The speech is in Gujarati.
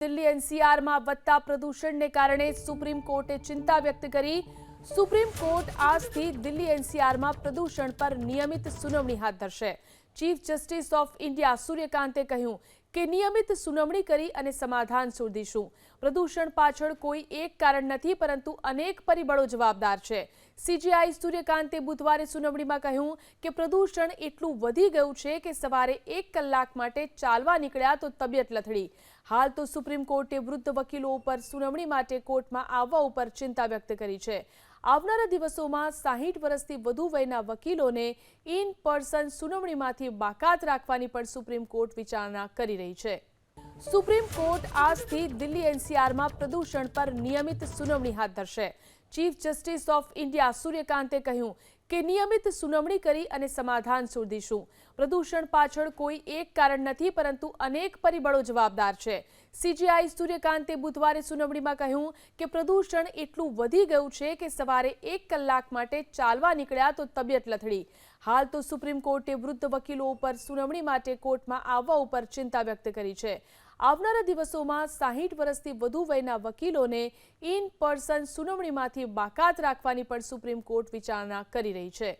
દિલ્હી એનસીઆરમાં વધતા પ્રદૂષણને કારણે સુપ્રીમ કોર્ટે ચિંતા વ્યક્ત કરી. સુપ્રીમ કોર્ટ આજથી દિલ્હી એનસીઆરમાં પ્રદૂષણ પર નિયમિત સુનાવણી હાથ ધરશે. ચીફ જસ્ટિસ ઓફ ઇન્ડિયા સૂર્યકાંતે કહ્યું કે નિયમિત સુનાવણી કરી અને સમાધાન શોધીશું. પ્રદૂષણ પાછળ કોઈ એક કારણ નથી, પરંતુ અનેક પરિબળો જવાબદાર છે. સીજીઆઈ સૂર્યકાંતે બુધવારે સુનાવણીમાં કહ્યું કે પ્રદૂષણ એટલું વધી ગયું છે કે સવારે એક કલાક માટે ચાલવા નીકળ્યા તો તબિયત લથડી. હાલ તો સુપ્રીમ કોર્ટે વૃદ્ધ વકીલો ઉપર સુનાવણી માટે કોર્ટમાં આવવા ઉપર ચિંતા વ્યક્ત કરી છે. આવનારા દિવસોમાં સાહીઠ વર્ષથી વધુ વયના વકીલોને ઇન પર્સન સુનાવણીમાંથી બાકાત રાખવાની પણ સુપ્રીમ કોર્ટ વિચારણા કરી રહી છે. સુપ્રીમ કોર્ટ આજથી દિલ્હી એનસીઆરમાં પ્રદૂષણ પર નિયમિત સુનાવણી હાથ ધરશે. ચીફ જસ્ટિસ ઓફ ઇન્ડિયા સૂર્યકાંતે કહ્યું કે નિયમિત સુનાવણી કરી અને સમાધાન શોધીશું. પ્રદૂષણ પાછળ કોઈ એક કારણ નથી, પરંતુ અનેક પરિબળો જવાબદાર છે. સીજીઆઈ સૂર્યકાંતે બુધવારે સુનાવણીમાં કહ્યું કે પ્રદૂષણ એટલું વધી ગયું છે કે સવારે એક કલાક માટે ચાલવા નીકળ્યા તો તબિયત લથડી. હાલ તો સુપ્રીમ કોર્ટે વૃદ્ધ વકીલો ઉપર સુનાવણી માટે કોર્ટમાં આવવા ઉપર ચિંતા વ્યક્ત કરી છે. આવનારા દિવસોમાં સાહીઠ વર્ષથી વધુ વયના વકીલોને ઇન પર્સન સુનાવણીમાંથી બાકાત રાખવાની પણ સુપ્રીમ કોર્ટ વિચારણા કરી રહી છે.